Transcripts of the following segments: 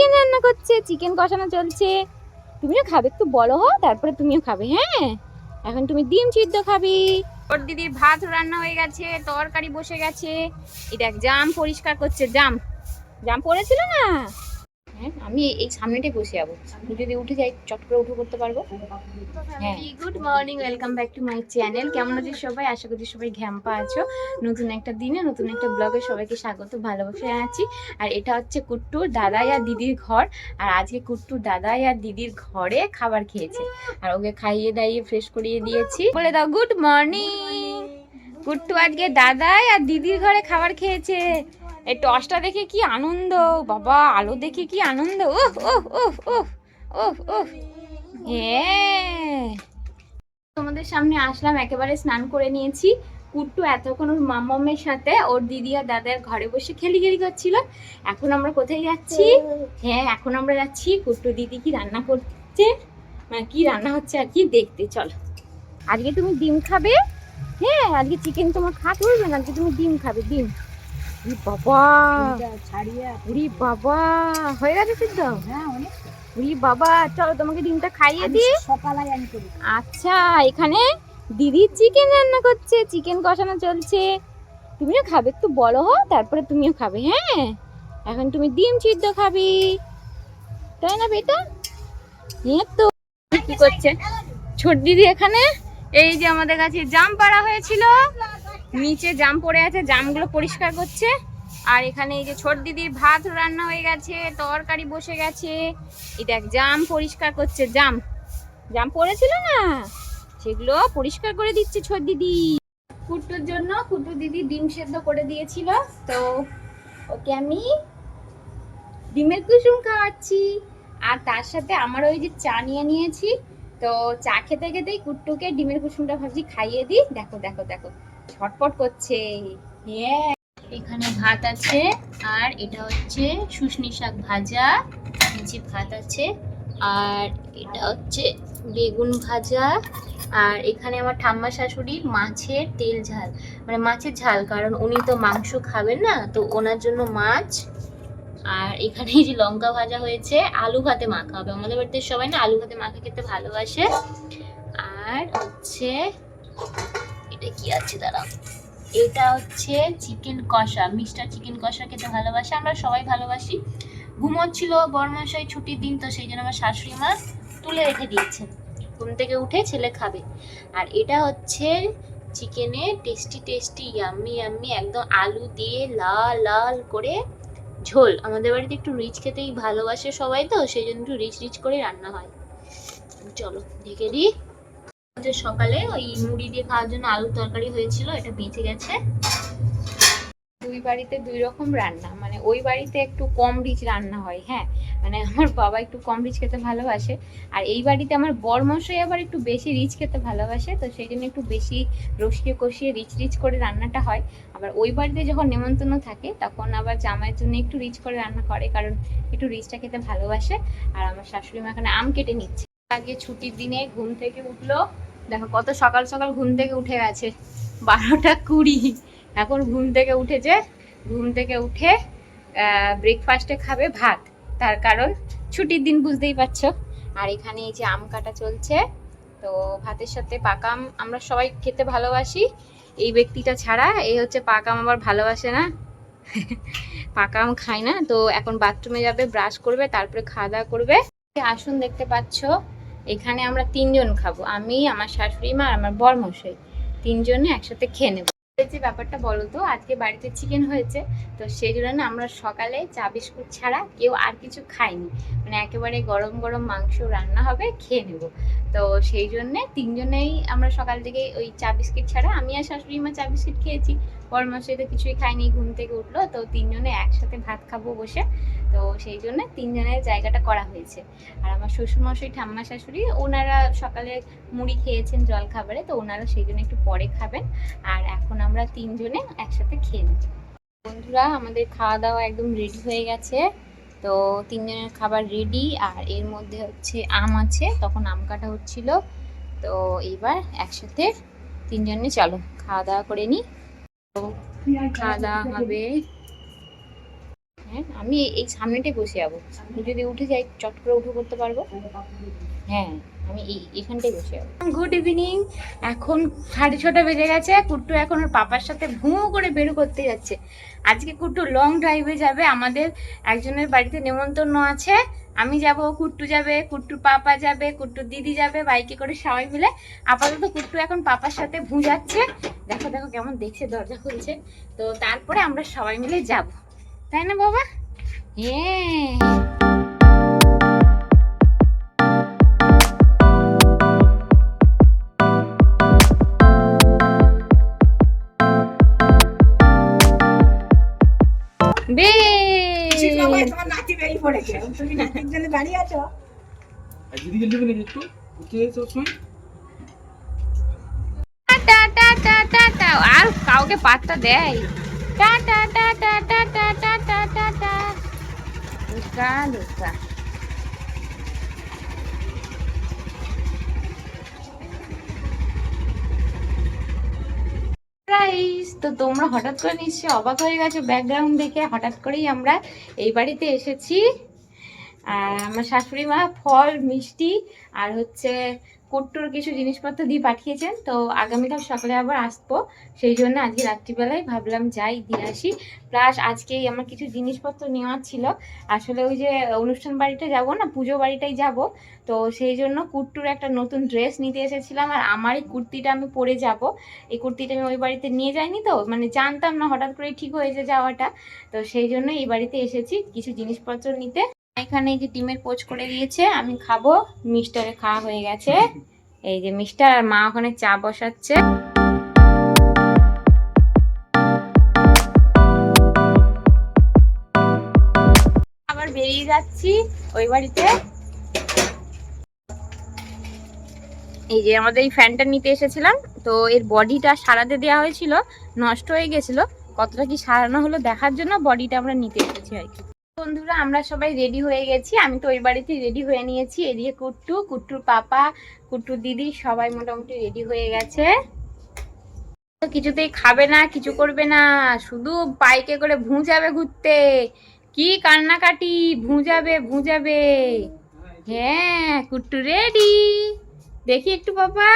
Chicken রান্না করছে chicken কষানো চলছে। তুমিও খাবে, একটু বড় হো তারপরে তুমিও খাবে হ্যাঁ? এখন তুমি ডিম সিদ্ধ খাবি। ওর দিদির ভাত রান্না হয়ে গেছে, তরকারি বসে গেছে। এটা জাম পরিষ্কার করছে, জাম। জাম পড়েছিল না? হ্যাঁ আমি এই সামনেটাই বসে যাব। আমি যদি উঠে যাই চট করে উঠে করতে পারব। হ্যাঁ। Good morning welcome back to my channel কেমন আছো সবাই? আশা করছি সবাই ঘ্যাম্পা আছো। নতুন একটা দিনে নতুন একটা ব্লগে সবাইকে স্বাগত ভালোবাসে আছি আর এটা হচ্ছে কুট্টুর দাদাই আর দিদির ঘর। আর আজকে কুট্টুর দাদাই আর দিদির ঘরে খাবার খেয়েছে। আর ওকে খাইয়ে দাইয়ে ফ্রেশ করিয়ে দিয়েছি। বলে দাও গুড মর্নিং কুট্টু আজকে দাদাই আর দিদির ঘরে খাবার খেয়েছে। এই টসটা দেখে কি আনন্দ? বাবা, আলো দেখে কি আনন্দ? ওহ ওহ ওহ ওহ ওহ ওহ হ্যাঁ তোমাদের সামনে আসলাম, একেবারে স্নান করে নিয়েছি। কুট্টু এতক্ষণ ওর মামামের সাথে, ওর দিদি আর দাদার ঘরে বসে খেলি খেলি করছিল। এখন আমরা কোথায় যাচ্ছি? হ্যাঁ এখন আমরা যাচ্ছি কুট্টু দিদি কি রান্না করছে? মানে কি রান্না হচ্ছে আর কি দেখতে, চলো। আজকে তুমি ডিম খাবে? হ্যাঁ আজকে চিকেন তোমার খাতে হবে না? আজকে তুমি ডিম খাবে, ডিম। বাবা। ছাড়িয়ে উরি বাবা। হয়ে গেছে সিদ্ধ? হ্যাঁ অনেক বাবা চলো তোমাকে ডিমটা খাইয়ে দিই। সকালে আমি করি। আচ্ছা এখানে দিদি চিকেন রান্না করছে চিকেন কষানো চলছে। তুমিও খাবে একটু বলো হো তারপরে তুমিও খাবে হ্যাঁ? এখন তুমি ডিম সিদ্ধ খাবি। তাই না বেটা? হ্যাঁ তো কি করছে? ছোট দিদি এখানে এই যে আমাদের কাছে জাম পাড়া হয়েছিল। নিচে জাম পড়ে আছে, জামগুলো পরিষ্কার করছে। আর এখানে এই যে ছোট দিদির ভাত রান্না হয়ে গেছে, তরকারি বসে গেছে। এই দেখ, জাম পরিষ্কার করছে, জাম। জাম পড়েছিল না? সেগুলো পরিষ্কার করে দিচ্ছে ছোট দিদি। কুট্টুর জন্য কুট্টু দিদি ডিম সেদ্ধ করে দিয়েছিল। তো ওকে আমি ডিমের কুসুম খাওয়াচ্ছি। আর তার সাথে আমার ওই যে চা নিয়ে নিয়েছি। তো চা খেতে খেতেই কুট্টুকে ডিমের কুসুমটা ভাবছি খাইয়ে দিই। দেখো দেখো দেখো। ছটপট করছে। এখানে ভাত আছে, আর এটা হচ্ছে শুশনি শাক ভাজা, নিচে ভাত আছে, আর এটা হচ্ছে বেগুন ভাজা, আর এখানে আমার ঠাম্মা শাশুড়ির মাছের তেল ঝাল মানে মাছের ঝাল, কারণ উনি তো মাংস খাবেন না, তো ওনার জন্য মাছ, আর এখানে যে লঙ্কা ভাজা হয়েছে, আলু ভাতে মাখা হবে। আমাদের বাড়িতে সবাই না আলু ভাতে মাখা খেতে ভালোবাসে। আর হচ্ছে এটা আছে, দাঁড়াও। এটা হচ্ছে চিকেন কষা মিস্টার চিকেন কষা খেতে ভালোবাসে, আমরা সবাই ভালোবাসি। ঘুমোচ্ছিল বরমশাই ছুটির দিন, তো সেই জন্য আমার শাশুড়ি মা তুলে রেখে দিয়েছেন ঘুম থেকে উঠে ছেলে খাবে। আর এটা হচ্ছে চিকেনে টেস্টি টেস্টি ইয়াম্মি ইয়াম্মি একদম আলু দিয়ে লাল লাল করে ঝোল। আমাদের বাড়িতে একটু রিচ খেতেই ভালোবাসে সবাই তো, সেই জন্য একটু রিচ রিচ করে রান্না হয়। চলো ঢেকে দিই সকালে ওই মুড়ি দিয়ে খাওয়ার জন্য আলু তরকারি হয়েছিল, এটা বেঁচে গেছে। দুই বাড়িতে দুই রকম রান্না মানে ওই বাড়িতে একটু কম রিচ রান্না হয় হ্যাঁ? মানে আমার বাবা একটু কম রিচ খেতে ভালোবাসে, আর এই বাড়িতে আমার বরমশাই আবার একটু বেশি রিচ খেতে ভালোবাসে, তো সেই জন্য একটু বেশি রসিয়ে কষিয়ে রিচ রিচ করে রান্নাটা হয়। আবার ওই বাড়িতে যখন নেমন্তন্ন থাকে, তখন আবার জামাইয়ের জন্য একটু রিচ করে রান্না করে, কারণ একটু রিচটা খেতে ভালোবাসে, আর আমার শাশুড়ি মা এখানে আম কেটে নিচ্ছে। আগে ছুটির দিনে ঘুম থেকে উঠল। দেখো কত সকাল সকাল ঘুম থেকে উঠে গেছে। বারোটা কুড়ি। এখন ঘুম থেকে উঠেছে। ঘুম থেকে উঠে ব্রেকফাস্টে খাবে ভাত। তার কারণ ছুটির দিন বুঝতেই পারছ। আর এখানে এই যে আম কাটা চলছে, তো ভাতের সাথে পাকাম আমরা সবাই খেতে ভালোবাসি। এই ব্যক্তিটা ছাড়া, এই হচ্ছে পাকাম আবার ভালোবাসে না। পাকাম খায় না, তো এখন বাথরুমে যাবে ব্রাশ করবে, তারপরে খাওয়া দাওয়া করবে। আসুন দেখতে পাচ্ছো এখানে আমরা তিনজন খাব, আমি, আমার শাশুড়ি মা আর আমার বরমশাই। তিনজনে একসাথে খেয়ে নেব। যে ব্যাপারটা বলো তো, আজকে বাড়িতে চিকেন হয়েছে, তো সেই জন্য না আমরা সকালে চা, বিস্কুট ছাড়া কেউ আর কিছু খাইনি। মানে একেবারে গরম গরম মাংস রান্না হবে, খেয়ে নেব। তো সেই জন্যে তিনজনেই আমরা সকাল থেকে ওই চা বিস্কিট ছাড়া, আমি আর শাশুড়ি মা চা বিস্কিট খেয়েছি। পরমাসে তো কিছুই খাইনি, ঘুম থেকে উঠল, তো তিনজনে একসাথে ভাত খাব বসে। তো সেই জন্য তিনজনের জায়গাটা করা হয়েছে। আর আমার শ্বশুরমশাই, ঠাম্মা শাশুড়ি, ওনারা সকালে মুড়ি খেয়েছেন জল খাবারে, তো ওনারা সেই জন্য একটু পরে খাবেন। আর এখন আমরা তিনজনে একসাথে খেয়ে নেব বন্ধুরা, আমাদের খাওয়া দাওয়া একদম রেডি হয়ে গেছে। তো তিনজনের খাবার রেডি আর এর মধ্যে হচ্ছে আম আছে, তখন আম কাটা হচ্ছিল। তো এইবার একসাথে তিনজনে চলো, খাওয়া দাওয়া করে নিই তো খাওয়া দাওয়া হবে। হ্যাঁ আমি এই- এই সামনেটাই বসে যাব। যদি উঠে যাই, চট করে উঠে করতে পারব? হ্যাঁ। আমি এই এখানটাই বসে যাব গুড ইভিনিং এখন সাড়ে ছটা বেজে গেছে। কুট্টু এখন ওর পাপার সাথে ভুঁ করে বেরো করতে যাচ্ছে। আজকে কুট্টু লং ড্রাইভে যাবে। আমাদের একজনের বাড়িতে নেমন্তন্ন আছে। আমি যাব, কুট্টু যাবে, কুট্টুর পাপা যাবে কুট্টু দিদি যাবে, বাইকে করে সবাই মিলে। আপাতত কুট্টু এখন পাপার সাথে ভুঁ যাচ্ছে। দেখো দেখো কেমন দেখছে, দরজা খুলছে। তো তারপরে আমরা সবাই মিলে যাব। তাই না, বাবা? হ্যাঁ। টা আর কাউকে পাত্তা দেয় টা টা টা টা টা টা টা টা টা টা লুকা তো তোমরা হঠাৎ করে নিশ্চয়ই অবাক হয়ে গেছো ব্যাকগ্রাউন্ড দেখে। হঠাৎ করেই আমরা এই বাড়িতে এসেছি। আর আমার শাশুড়ি মা ফল, মিষ্টি আর হচ্ছে কোট্টুর কিছু জিনিসপত্র দিয়ে পাঠিয়েছেন, তো আগামীকাল সকালে আবার আসব। সেই জন্য আজকে রাত্রিবেলায় ভাবলাম যাই, দিয়ে আসি। প্লাস আজকেই আমার কিছু জিনিসপত্র নেওয়ার ছিল। আসলে ওই যে অনুষ্ঠান বাড়িটা যাব না, পুজো বাড়িটাই যাব। তো সেই জন্য কুট্টুর একটা নতুন ড্রেস নিতে এসেছিলাম, আর আমার এই কুর্তিটা আমি পরে যাব। এই কুর্তিটা আমি ওই বাড়িতে নিয়ে যাইনি তো মানে জানতাম না হঠাৎ করে ঠিক হয়েছে যাওয়াটা। তো সেই জন্য এই বাড়িতে এসেছি কিছু জিনিসপত্র নিতে। এখানে যে ডিমের পোচ করে দিয়েছে, আমি খাব। মিস্টারে খাওয়া হয়ে গেছে। এই যে মিস্টার আর মা ওখানে চা বসাচ্ছে। আবার বেরিয়ে যাচ্ছি ওই বাড়িতে। এই যে আমাদের এই ফ্যানটা নিতে এসেছিলাম, তো এর বডিটা সারাতে দেওয়া হয়েছিল, নষ্ট হয়ে গেছিল। কতটা কি সারানো হলো দেখার জন্য বডিটা আমরা নিতে এসেছি আর কি। বন্ধুরা, আমরা সবাই রেডি হয়ে গেছি। আমি তো ওই বাড়িতে রেডি হয়ে নিয়েছি। এদিকে কুট্টু, কুট্টুর পাপা কুট্টু দিদি সবাই মোটামুটি রেডি হয়ে গেছে। কিছুতেই খাবে না, কিছু করবে না, শুধু বাইকে করে ভুঁজাবে ঘুরতে। কি কান্নাকাটি, ভুঁজাবে ভুঁজাবে। হ্যাঁ কুট্টু রেডি দেখি একটু বাবা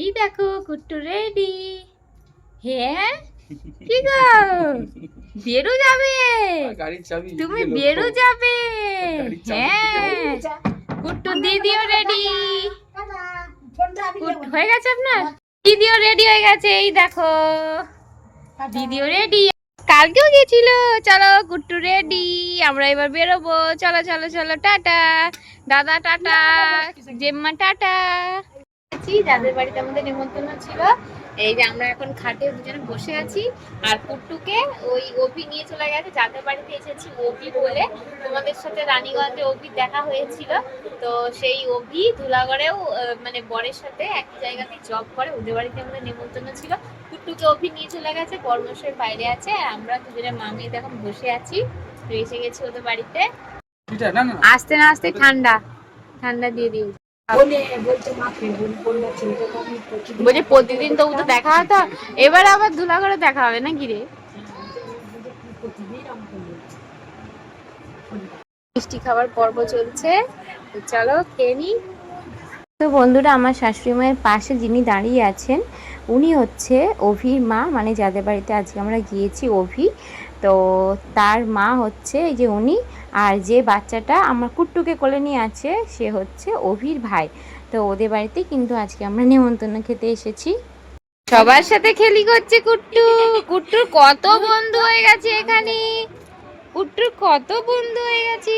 এই দেখো, কুট্টু রেডি হ্যাঁ? কি গো? বেরো যাবে গাড়ির চাবি তুমি বেরো যাবে গাড়ির চাবি হ্যাঁ কুট্টু দিদিও রেডি হয়ে গেছে আপনার দিদিও রেডি হয়ে গেছে এই দেখো দিদিও রেডি কালকেও গেছিল চলো কুট্টু রেডি আমরা এবার বেরোবো চলো চলো চলো টাটা দাদা টাটা জেম্মা টাটা আছি, যাদের বাড়িতে আমাদের নেমন্তন্ন ছিল। এই যে আমরা এখন খাটে দুজনে বসে আছি আর কুট্টুকে ওই অভি নিয়ে চলে গেছে। যাদের বাড়িতে এসেছি অভি বলে। তোমাদের সাথে রানীগঞ্জে অভি দেখা হয়েছিল। তো সেই অভি ধুলাগড়েও মানে বরের সাথে একই জায়গাতে জব করে। ওদের বাড়িতে আমাদের নিমন্ত্রণ ছিল। কুট্টুকে অভি নিয়ে চলে গেছে বর্মশের বাইরে আছে। আর আমরা দুজনে মামি এখন বসে আছি। তো এসে গেছি ওদের বাড়িতে। এটা না না আসতে না আসতে ঠান্ডা। ঠান্ডা দিয়ে দিই বলে বলছে প্রতিদিন বলছে তো তো দেখা হতো। এবার আবার ধুলাগড়ে দেখা হবে না কি রে? মিষ্টি খাবার পর্ব চলছে। চলো খেয়ে নিই তো বন্ধুরা আমার শাশুড়ি মায়ের পাশে যিনি দাঁড়িয়ে আছেন উনি হচ্ছে অভির মা। মানে যাদের বাড়িতে আজকে আমরা গিয়েছি অভি। তো তার মা হচ্ছে এই যে উনি, আর যে বাচ্চাটা আমার কুট্টুকে কোলে নিয়ে আছে, সে হচ্ছে অভির ভাই। তো ওদের বাড়িতে কিন্তু আজকে আমরা নেমন্তন্ন খেতে এসেছি। সবার সাথে খেলি করছে কুট্টু। কুট্টুর কত বন্ধু হয়ে গেছে এখানে। কুট্টুর কত বন্ধু হয়ে গেছে।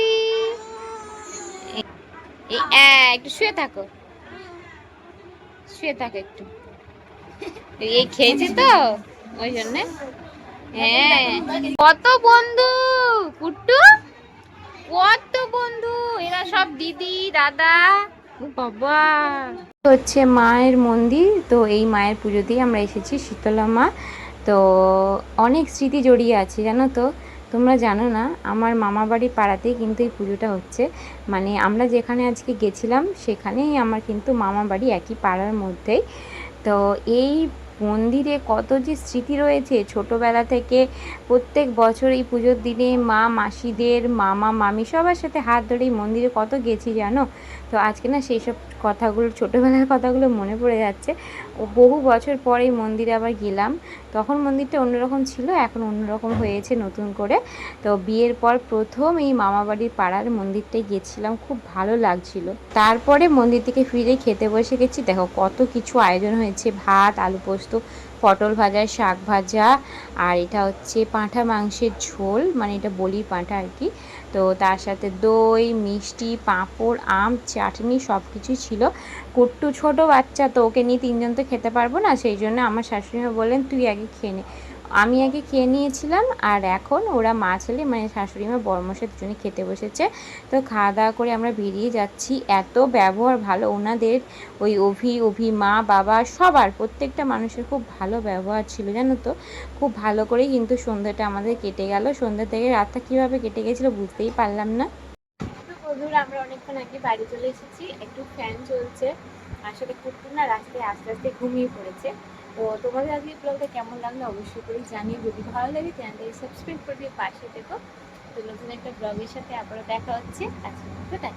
একটু শুয়ে থাকো। শুয়ে থাকো একটু। এই খেয়েছে তো? ওই জন্য? হ্যাঁ। কত বন্ধু কত বন্ধু? এরা সব দিদি, দাদা। বাবা। হচ্ছে মায়ের মন্দির। তো এই মায়ের পুজোতেই আমরা এসেছি শীতলা মা। তো অনেক স্মৃতি জড়িয়ে আছে, জানো তো? তোমরা জানো না, আমার মামা বাড়ির পাড়াতেই কিন্তু এই পুজোটা হচ্ছে। মানে আমরা যেখানে আজকে গেছিলাম, সেখানেই আমার কিন্তু মামা বাড়ি একই পাড়ার মধ্যেই। তো এই মন্দিরে কত যে স্মৃতি রয়েছে। ছোটবেলা থেকে প্রত্যেক বছর এই পুজোর দিনে মা, মাসিদের, মামা, মামি সবার সাথে হাত ধরে মন্দিরে কত গেছি জানো? তো আজকে না সেই সব কথাগুলো, ছোটোবেলার কথাগুলো মনে পড়ে যাচ্ছে। বহু বছর পর মন্দিরে আবার গেলাম। তখন মন্দিরটা অন্যরকম ছিল, এখন অন্যরকম হয়েছে নতুন করে। তো বিয়ের পর প্রথম এই মামাবাড়ির পাড়ার মন্দিরটায় গেছিলাম, খুব ভালো লাগছিল। তারপরে মন্দির থেকে ফিরে খেতে বসে গেছি। দেখো কত কিছু আয়োজন হয়েছে, ভাত আলু পোস্ত পটল ভাজা, শাক ভাজা আর এটা হচ্ছে পাঁঠা মাংসের ঝোল মানে এটা বলি পাঁঠা আর কি। তো তার সাথে দই, মিষ্টি, পাঁপড়, আম, চাটনি সব কিছুই ছিল। কুট্টু ছোট বাচ্চা, তো ওকে নিয়ে তিনজন তো খেতে পারব না, সেই জন্য আমার শাশুড়িমা বললেন, তুই আগে খেয়ে নে। আমি আগে খেয়ে নিয়েছিলাম আর এখন ওরা মা ছেলে মানে শাশুড়িমা বর্মশের দুজনে খেতে বসেছে। তো খাওয়া দাওয়া করে আমরা বেরিয়ে যাচ্ছি। এত ব্যবহার ভালো ওনাদের, ওই অভি অভি মা, বাবা, সবার। প্রত্যেকটা মানুষের খুব ভালো ব্যবহার ছিল, জানো তো? খুব ভালো করেই কিন্তু সন্ধ্যাটা আমাদের কেটে গেল। সন্ধ্যা থেকে রাতটা কীভাবে কেটে গেছিল বুঝতেই পারলাম না। আমরা অনেকক্ষণ আগে বাড়ি চলে এসেছি। একটু ফ্যান চলছে। আসলে কুকুর না রাস্তায় আস্তে আস্তে ঘুমিয়ে পড়েছে। তো তোমাদের আজকে ব্লগটা কেমন লাগল অবশ্যই করে জানিয়ে যদি ভালো লাগে, চ্যানেলটাকে সাবস্ক্রাইব করবে পাশে থেকো। তো নতুন একটা ব্লগের সাথে আবারও দেখা হচ্ছে। আজকে টাটা।